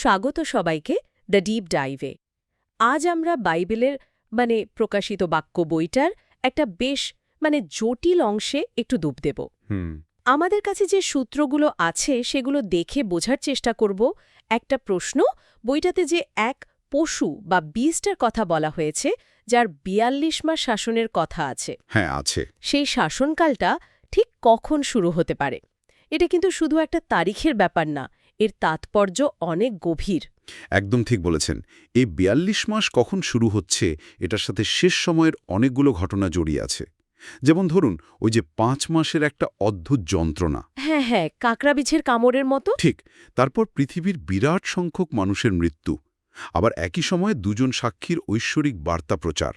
স্বাগত সবাইকে the deep ডাইভে। আজ আমরা বাইবেলের মানে প্রকাশিত বাক্য বইটার একটা বেশ মানে জটিল অংশে একটু ডুব দেব। হুম। আমাদের কাছে যে সূত্রগুলো আছে সেগুলো দেখে বোঝার চেষ্টা করব। একটা প্রশ্ন বইটাতে যে এক পশু বা বিস্টার কথা বলা হয়েছে যার বিয়াল্লিশ মাস শাসনের কথা আছে। হ্যাঁ আছে। সেই শাসনকালটা ঠিক কখন শুরু হতে পারে? এটা কিন্তু শুধু একটা তারিখের ব্যাপার না এর তাৎপর্য অনেক গভীর। একদম ঠিক বলেছেন। এই বিয়াল্লিশ মাস কখন শুরু হচ্ছে এটার সাথে শেষ সময়ের অনেকগুলো ঘটনা জড়িয়ে আছে। যেমন ধরুন ওই যে পাঁচ মাসের একটা অদ্ভুত যন্ত্রণা। হ্যাঁ হ্যাঁ কাঁকড়া বিছের কামড়ের মতো। ঠিক তারপর পৃথিবীর বিরাট সংখ্যক মানুষের মৃত্যু। আবার একই সময়ে দুজন সাক্ষীর ঐশ্বরিক বার্তা প্রচার।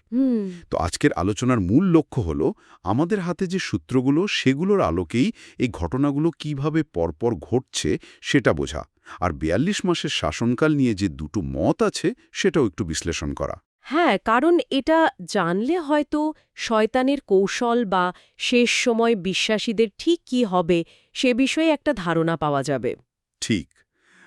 তো আজকের আলোচনার মূল লক্ষ্য হল আমাদের হাতে যে সূত্রগুলো সেগুলোর আলোকেই এই ঘটনাগুলো কীভাবে পরপর ঘটছে সেটা বোঝা। আর বিয়াল্লিশ মাসের শাসনকাল নিয়ে যে দুটো মত আছে সেটাও একটু বিশ্লেষণ করা। হ্যাঁ কারণ এটা জানলে হয়তো শয়তানের কৌশল বা শেষ সময় বিশ্বাসীদের ঠিক কি হবে সে বিষয়ে একটা ধারণা পাওয়া যাবে। ঠিক।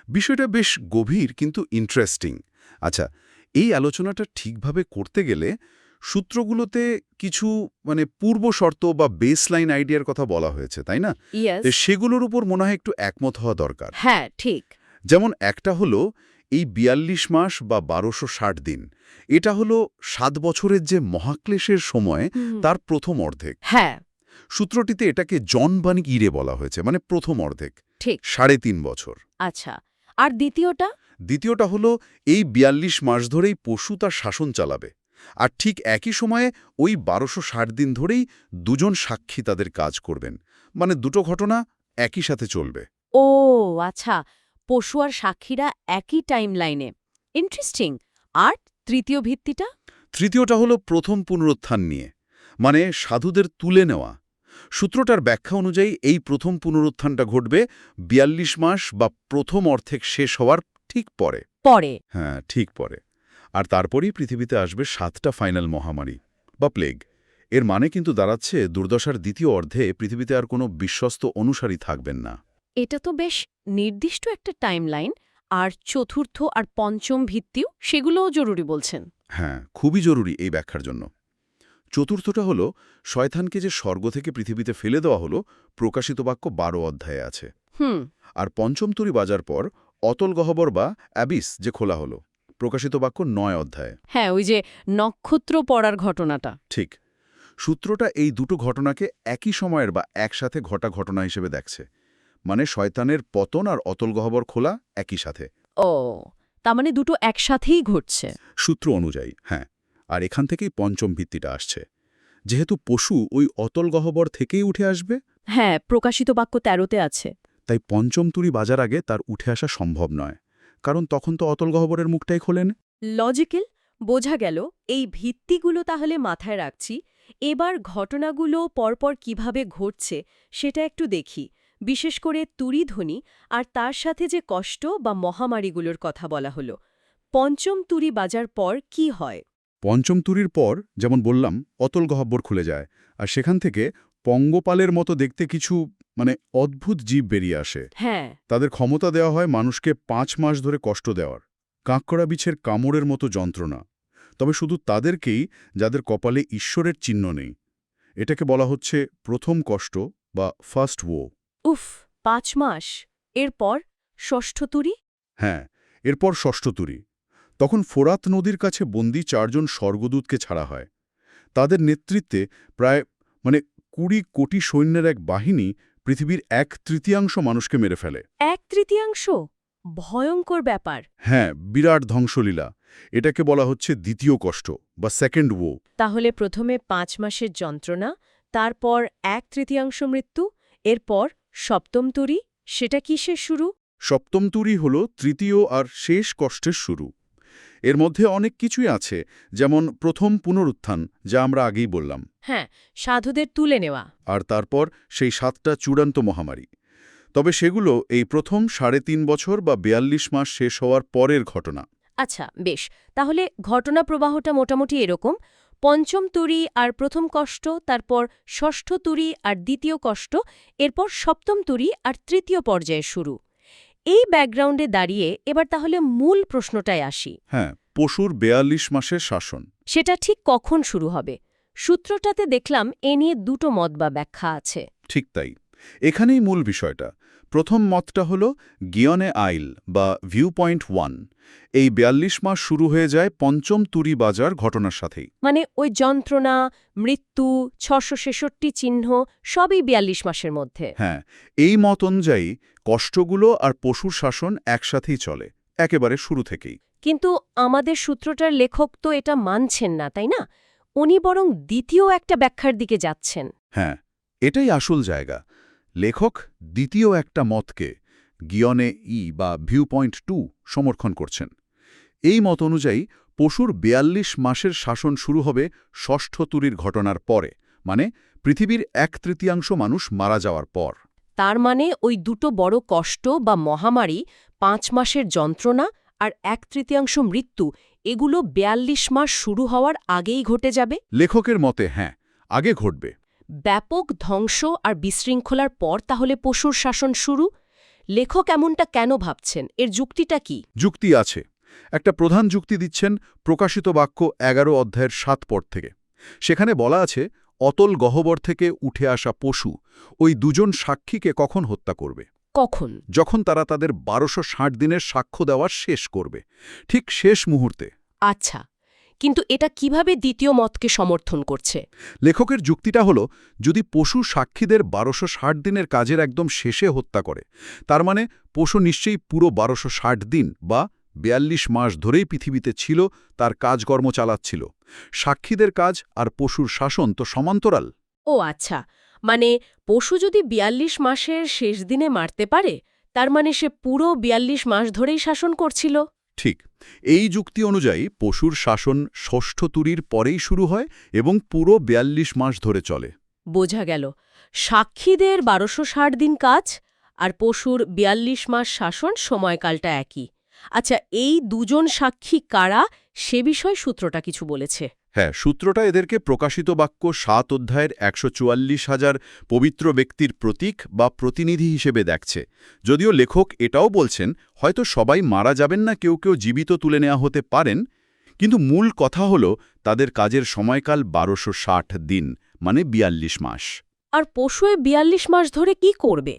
বিষয়টা বেশ গভীর কিন্তু ইন্টারেস্টিং আচ্ছা এই আলোচনাটা ঠিকভাবে করতে গেলে সূত্রগুলোতে কিছু মানে পূর্ব শর্ত বা বেসলাইন আইডিয়ার কথা বলা হয়েছে তাই না? সেগুলোর উপর মনে হয় একটু একমত হওয়া দরকার। হ্যাঁ ঠিক। যেমন একটা হলো এই বিয়াল্লিশ মাস বা বারোশো ষাট দিন এটা হলো সাত বছরের যে মহাক্লেশের সময় তার প্রথম অর্ধেক। হ্যাঁ। সূত্রটিতে এটাকে জন জনবানিক ইরে বলা হয়েছে মানে প্রথম অর্ধেক। ঠিক। সাড়ে তিন বছর। আচ্ছা। আর দ্বিতীয়টা? দ্বিতীয়টা হলো এই বিয়াল্লিশ মাস ধরেই পশু তার শাসন চালাবে। আর ঠিক একই সময়ে ওই বারোশো ষাট দিন ধরেই দুজন সাক্ষী তাদের কাজ করবেন। মানে দুটো ঘটনা একই সাথে চলবে। ও আচ্ছা। পশু আর সাক্ষীরা একই টাইম লাইনে ইন্টারেস্টিং। আর তৃতীয় ভিত্তিটা? তৃতীয়টা হলো প্রথম পুনরুত্থান নিয়ে। মানে সাধুদের তুলে নেওয়া। সূত্রটার ব্যাখ্যা অনুযায়ী এই প্রথম পুনরুত্থানটা ঘটবে বিয়াল্লিশ মাস বা প্রথম অর্ধেক শেষ হওয়ার ঠিক পরে। পরে। হ্যাঁ ঠিক পরে। আর তারপরেই পৃথিবীতে আসবে সাতটা ফাইনাল মহামারী বা প্লেগ। এর মানে কিন্তু দাঁড়াচ্ছে দুর্দশার দ্বিতীয় অর্ধে পৃথিবীতে আর কোনো বিশ্বস্ত অনুসারী থাকবেন না। এটা তো বেশ নির্দিষ্ট একটা টাইমলাইন আর চতুর্থ আর পঞ্চম ভিত্তিও সেগুলোও জরুরি বলছেন। হ্যাঁ খুবই জরুরি এই ব্যাখ্যার জন্য। চতুর্থটা হল শয়তানকে যে স্বর্গ থেকে পৃথিবীতে ফেলে দেওয়া হলো প্রকাশিত বাক্য বারো অধ্যায়ে আছে। হুম। আর পঞ্চম তুরি বাজার পর অতল গহ্বর বা অ্যাবিস যে খোলা হলো প্রকাশিত বাক্য নয় অধ্যায়ে। হ্যাঁ ওই যে নক্ষত্র পড়ার ঘটনাটা। ঠিক। সূত্রটা এই দুটো ঘটনাকে একই সময়ের বা একসাথে ঘটা ঘটনা হিসেবে দেখছে। মানে শয়তানের পতন আর অতল গহ্বর খোলা একই সাথে। ও তার মানে দুটো একসাথেই ঘটছে। সূত্র অনুযায়ী হ্যাঁ। আর এখান থেকেই পঞ্চম ভিত্তিটা আসছে। যেহেতু পশু ওই অতল গহ্বর থেকেই উঠে আসবে? হ্যাঁ প্রকাশিত বাক্য তেরোতে আছে। তাই পঞ্চম তুরি বাজার আগে তার উঠে আসা সম্ভব নয়। কারণ তখন তো অতল গহ্বরের মুখটাই খোলেন। লজিক্যাল বোঝা গেল এই ভিত্তিগুলো তাহলে মাথায় রাখছি। এবার ঘটনাগুলো পরপর কীভাবে ঘটছে সেটা একটু দেখি। বিশেষ করে তুরিধ্বনি আর তার সাথে যে কষ্ট বা মহামারীগুলোর কথা বলা হলো। পঞ্চম তুরি বাজার পর কি হয়? পঞ্চম তুরির পর যেমন বললাম অতল গহব্বর খুলে যায় আর সেখান থেকে পঙ্গপালের মতো দেখতে কিছু মানে অদ্ভুত জীব বেরিয়ে আসে। হ্যাঁ। তাদের ক্ষমতা দেওয়া হয় মানুষকে পাঁচ মাস ধরে কষ্ট দেওয়ার। কাঁকড়া বিছের কামড়ের মতো যন্ত্রণা। তবে শুধু তাদেরকেই যাদের কপালে ঈশ্বরের চিহ্ন নেই। এটাকে বলা হচ্ছে প্রথম কষ্ট বা ফার্স্ট ওো উফ পাঁচ মাস। এরপর ষষ্ঠ তুরি? হ্যাঁ এরপর ষষ্ঠ তুরি। তখন ফোরাত নদীর কাছে বন্দি চারজন স্বর্গদূতকে ছাড়া হয়। তাদের নেতৃত্বে প্রায় মানে কুড়ি কোটি সৈন্যের এক বাহিনী পৃথিবীর এক তৃতীয়াংশ মানুষকে মেরে ফেলে। এক তৃতীয়াংশ? ভয়ঙ্কর ব্যাপার। হ্যাঁ বিরাট ধ্বংসলীলা। এটাকে বলা হচ্ছে দ্বিতীয় কষ্ট বা সেকেন্ড ওো তাহলে প্রথমে পাঁচ মাসের যন্ত্রণা তারপর এক তৃতীয়াংশ মৃত্যু এরপর সপ্তম তুরি সেটা কিসের শুরু? সপ্তম তুরি হল তৃতীয় আর শেষ কষ্টের শুরু। এর মধ্যে অনেক কিছুই আছে যেমন প্রথম পুনরুত্থান যা আমরা আগেই বললাম। হ্যাঁ সাধুদের তুলে নেওয়া। আর তারপর সেই সাতটা চূড়ান্ত মহামারী। তবে সেগুলো এই প্রথম সাড়ে তিন বছর বা বিয়াল্লিশ মাস শেষ হওয়ার পরের ঘটনা। আচ্ছা বেশ। তাহলে ঘটনা প্রবাহটা মোটামুটি এরকম। পঞ্চম তুরি আর প্রথম কষ্ট তারপর ষষ্ঠ তুরি আর দ্বিতীয় কষ্ট এরপর সপ্তম তুরি আর তৃতীয় পর্যায়ে শুরু। এই ব্যাকগ্রাউন্ডে দাঁড়িয়ে এবার তাহলে মূল প্রশ্নটায় আসি। হ্যাঁ পশুর বেয়াল্লিশ মাসের শাসন। সেটা ঠিক কখন শুরু হবে? সূত্রটাতে দেখলাম এ নিয়ে দুটো মত বা ব্যাখ্যা আছে। ঠিক তাই। এখানেই মূল বিষয়টা। প্রথম মতটা হল গিয়নে আইল বা ভিউ পয়েন্ট ওয়ান। এই বিয়াল্লিশ মাস শুরু হয়ে যায় পঞ্চম তুরি বাজার ঘটনার সাথেই। মানে ওই যন্ত্রণা মৃত্যু ছশো চিহ্ন সবই বিয়াল্লিশ মাসের মধ্যে। হ্যাঁ এই মত অনুযায়ী কষ্টগুলো আর পশুর শাসন একসাথেই চলে একেবারে শুরু থেকেই। কিন্তু আমাদের সূত্রটার লেখক তো এটা মানছেন না তাই না? উনি বরং দ্বিতীয় একটা ব্যাখ্যার দিকে যাচ্ছেন। হ্যাঁ এটাই আসল জায়গা। লেখক দ্বিতীয় একটা মতকে গিয়নে ই বা ভিউ পয়েন্ট টু সমর্থন করছেন। এই মত অনুযায়ী পশুর বেয়াল্লিশ মাসের শাসন শুরু হবে ষষ্ঠ তুরির ঘটনার পরে মানে পৃথিবীর এক তৃতীয়াংশ মানুষ মারা যাওয়ার পর। তার মানে ওই দুটো বড় কষ্ট বা মহামারী পাঁচ মাসের যন্ত্রণা আর এক তৃতীয়াংশ মৃত্যু এগুলো বিয়াল্লিশ মাস শুরু হওয়ার আগেই ঘটে যাবে? লেখকের মতে হ্যাঁ আগে ঘটবে। ব্যাপক ধ্বংস আর বিশৃঙ্খলার পর তাহলে পশুর শাসন শুরু? লেখক এমনটা কেন ভাবছেন? এর যুক্তিটা কি? যুক্তি আছে। একটা প্রধান যুক্তি দিচ্ছেন প্রকাশিত বাক্য এগারো অধ্যায়ের সাত পর থেকে। সেখানে বলা আছে অতল গহ্বর থেকে উঠে আসা পশু ওই দুজন সাক্ষীকে কখন হত্যা করবে? কখন? যখন তারা তাদের বারোশো ষাট দিনের সাক্ষ্য দেওয়ার শেষ করবে। ঠিক শেষ মুহূর্তে। আচ্ছা। কিন্তু এটা কীভাবে দ্বিতীয় মতকে সমর্থন করছে? লেখকের যুক্তিটা হল যদি পশু সাক্ষীদের বারোশো ষাট দিনের কাজের একদম শেষে হত্যা করে তার মানে পশু নিশ্চয়ই পুরো বারোশো ষাট দিন বা বিয়াল্লিশ মাস ধরেই পৃথিবীতে ছিল তার কাজকর্ম চালাচ্ছিল। সাক্ষীদের কাজ আর পশুর শাসন তো সমান্তরাল। ও আচ্ছা মানে পশু যদি বিয়াল্লিশ মাসের শেষ দিনে মারতে পারে তার মানে সে পুরো বিয়াল্লিশ মাস ধরেই শাসন করছিল? ঠিক, এই যুক্তি অনুযায়ী পশুর শাসন ষষ্ঠ তুরির পরেই শুরু হয় এবং পুরো বিয়াল্লিশ মাস ধরে চলে। বোঝা গেল, সাক্ষীদের বারোশো দিন কাজ আর পশুর বিয়াল্লিশ মাস শাসন সময়কালটা একই। আচ্ছা এই দুজন সাক্ষী কারা সে বিষয় সূত্রটা কিছু বলেছে। হ্যাঁ সূত্রটা এদেরকে প্রকাশিত বাক্য সাত অধ্যায়ের একশো চুয়াল্লিশ হাজার পবিত্র ব্যক্তির প্রতীক বা প্রতিনিধি হিসেবে দেখছে। যদিও লেখক এটাও বলছেন হয়তো সবাই মারা যাবেন না কেউ কেউ জীবিত তুলে নেওয়া হতে পারেন। কিন্তু মূল কথা হল তাদের কাজের সময়কাল বারোশো ষাট দিন মানে বিয়াল্লিশ মাস। আর পশুয়ে বিয়াল্লিশ মাস ধরে কি করবে?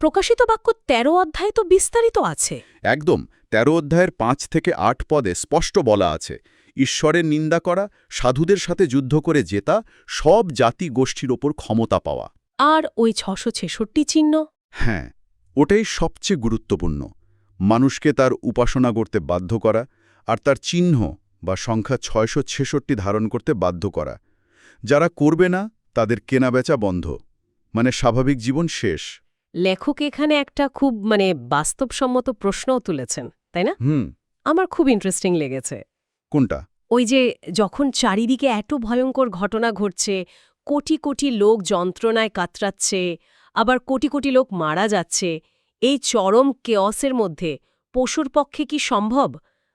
প্রকাশিত বাক্য তেরো অধ্যায় তো বিস্তারিত আছে। একদম তেরো অধ্যায়ের পাঁচ থেকে আট পদে স্পষ্ট বলা আছে। ঈশ্বরের নিন্দা করা সাধুদের সাথে যুদ্ধ করে জেতা সব জাতি গোষ্ঠীর ওপর ক্ষমতা পাওয়া। আর ওই ছশো ছেষট্টি চিহ্ন? হ্যাঁ ওটাই সবচেয়ে গুরুত্বপূর্ণ। মানুষকে তার উপাসনা করতে বাধ্য করা আর তার চিহ্ন বা সংখ্যা ছয়শো ছেষট্টি ধারণ করতে বাধ্য করা। যারা করবে না তাদের কেনাবেচা বন্ধ। মানে স্বাভাবিক জীবন শেষ। লেখক এখানে একটা খুব মানে বাস্তবসম্মত প্রশ্নও তুলেছেন তাই না? হুম। আমার খুব ইন্টারেস্টিং লেগেছে। কোনটা? ওই যে যখন চারিদিকে এত ভয়ঙ্কর ঘটনা ঘটছে কোটি কোটি লোক যন্ত্রণায় কাতরাচ্ছে আবার কোটি কোটি লোক মারা যাচ্ছে এই চরম কেয়সের মধ্যে পশুর পক্ষে কি সম্ভব?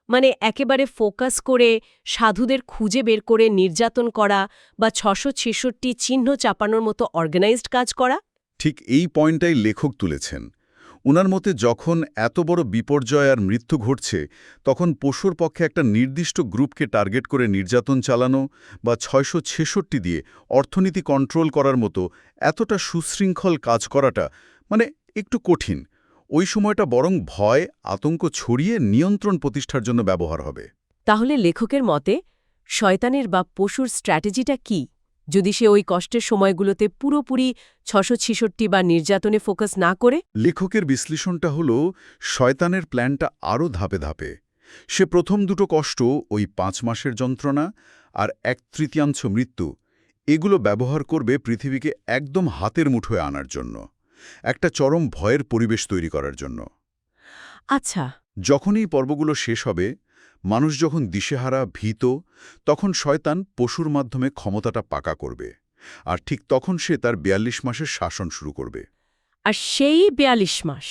মানে একেবারে ফোকাস করে সাধুদের খুঁজে বের করে নির্যাতন করা বা ছশো ছেষট্টি চিহ্ন চাপানোর মতো অর্গানাইজড কাজ করা? ঠিক এই পয়েন্টটাই লেখক তুলেছেন। উনার মতে যখন এত বড় বিপর্যয় আর মৃত্যু ঘটছে, তখন পশুর পক্ষে একটা নির্দিষ্ট গ্রুপকে টার্গেট করে নির্যাতন চালানো বা ছয়শো ছেষট্টি দিয়ে অর্থনীতি কন্ট্রোল করার মতো এতটা সুশৃঙ্খল কাজ করাটা মানে একটু কঠিন। ওই সময়টা বরং ভয়, আতঙ্ক ছড়িয়ে নিয়ন্ত্রণ প্রতিষ্ঠার জন্য ব্যবহার হবে। তাহলে লেখকের মতে, শয়তানের বা পশুর স্ট্র্যাটেজিটা কি? যদি সে ওই কষ্টের সময়গুলোতে পুরোপুরি ছশো ছিষট্টি বা নির্যাতনে ফোকাস না করে? লেখকের বিশ্লেষণটা হল শয়তানের প্ল্যানটা আরও ধাপে ধাপে। সে প্রথম দুটো কষ্ট ওই পাঁচ মাসের যন্ত্রণা আর এক তৃতীয়াংশ মৃত্যু এগুলো ব্যবহার করবে পৃথিবীকে একদম হাতের মুঠোয় আনার জন্য একটা চরম ভয়ের পরিবেশ তৈরি করার জন্য। আচ্ছা। যখন এই পর্বগুলো শেষ হবে মানুষ যখন দিশেহারা ভীত তখন শয়তান পশুর মাধ্যমে ক্ষমতাটা পাকা করবে। আর ঠিক তখন সে তার বিয়াল্লিশ মাসের শাসন শুরু করবে। আর সেই বিয়াল্লিশ মাস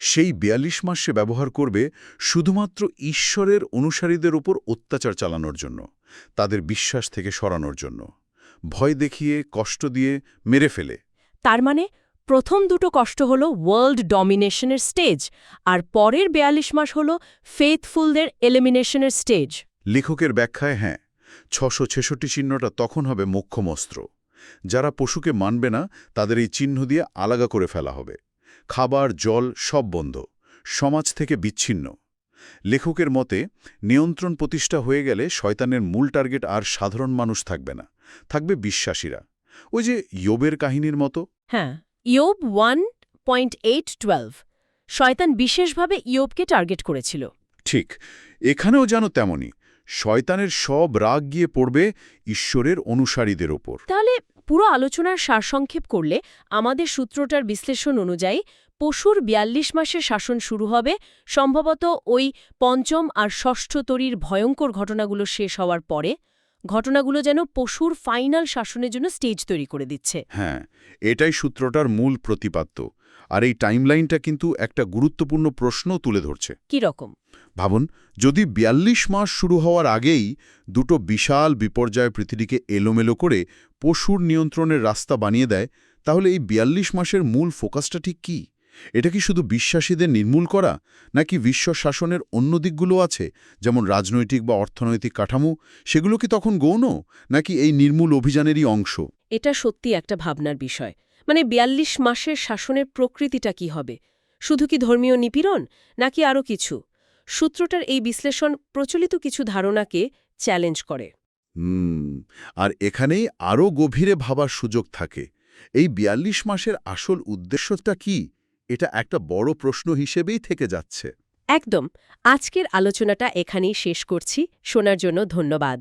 সেই বিয়াল্লিশ মাস সে ব্যবহার করবে শুধুমাত্র ঈশ্বরের অনুসারীদের উপর অত্যাচার চালানোর জন্য তাদের বিশ্বাস থেকে সরানোর জন্য। ভয় দেখিয়ে কষ্ট দিয়ে মেরে ফেলে। তার মানে প্রথম দুটো কষ্ট হলো ওয়ার্ল্ড ডমিনেশনের স্টেজ আর পরের বেয়াল্লিশ মাস হলো ফেথফুলদের এলিমিনেশনের স্টেজ লেখকের ব্যাখ্যায় হ্যাঁ ছশো ছেষট্টি চিহ্নটা তখন হবে মোক্ষমস্ত্র যারা পশুকে মানবে না তাদের এই চিহ্ন দিয়ে আলাগা করে ফেলা হবে। খাবার জল সব বন্ধ সমাজ থেকে বিচ্ছিন্ন। লেখকের মতে নিয়ন্ত্রণ প্রতিষ্ঠা হয়ে গেলে শয়তানের মূল টার্গেট আর সাধারণ মানুষ থাকবে না থাকবে বিশ্বাসীরা। ওই যে ইয়োবের কাহিনীর মতো। হ্যাঁ ইয়োব ওয়ান পয়েন্ট এইট টুয়েলভ। শয়তান বিশেষভাবে ইয়োবকে টার্গেট করেছিল। ঠিক এখানেও যেন তেমনই। শয়তানের সব রাগ গিয়ে পড়বে ঈশ্বরের অনুসারীদের ওপর। তাহলে পুরো আলোচনার সারসংক্ষেপ করলে আমাদের সূত্রটার বিশ্লেষণ অনুযায়ী পশুর বিয়াল্লিশ মাসের শাসন শুরু হবে সম্ভবত ওই পঞ্চম আর ষষ্ঠ তরীর ভয়ঙ্কর ঘটনাগুলো শেষ হওয়ার পরে। ঘটনাগুলো যেন পশুর ফাইনাল শাসনের জন্য স্টেজ তৈরি করে দিচ্ছে। হ্যাঁ এটাই সূত্রটার মূল প্রতিপাদ্য। আর এই টাইমলাইনটা কিন্তু একটা গুরুত্বপূর্ণ প্রশ্নও তুলে ধরছে। কি রকম? ভাবুন যদি বিয়াল্লিশ মাস শুরু হওয়ার আগেই দুটো বিশাল বিপর্যয় পৃথিবীকে এলোমেলো করে পশুর নিয়ন্ত্রণের রাস্তা বানিয়ে দেয় তাহলে এই বিয়াল্লিশ মাসের মূল ফোকাসটা ঠিক কি? এটা কি শুধু বিশ্বাসীদের নির্মূল করা নাকি বিশ্ব শাসনের অন্য দিকগুলো আছে যেমন রাজনৈতিক বা অর্থনৈতিক কাঠামো? সেগুলো কি তখন গৌণ নাকি এই নির্মূল অভিযানেরই অংশ? এটা সত্যি একটা ভাবনার বিষয়। মানে বিয়াল্লিশ মাসের শাসনের প্রকৃতিটা কি হবে? শুধু কি ধর্মীয় নিপীড়ন নাকি আরও কিছু? সূত্রটার এই বিশ্লেষণ প্রচলিত কিছু ধারণাকে চ্যালেঞ্জ করে। হুম আর এখানেই আরও গভীরে ভাবার সুযোগ থাকে। এই বিয়াল্লিশ মাসের আসল উদ্দেশ্যটা কি? এটা একটা বড় প্রশ্ন হিসেবেই থেকে যাচ্ছে। একদম। আজকের আলোচনাটা এখানেই শেষ করছি। শোনার জন্য ধন্যবাদ।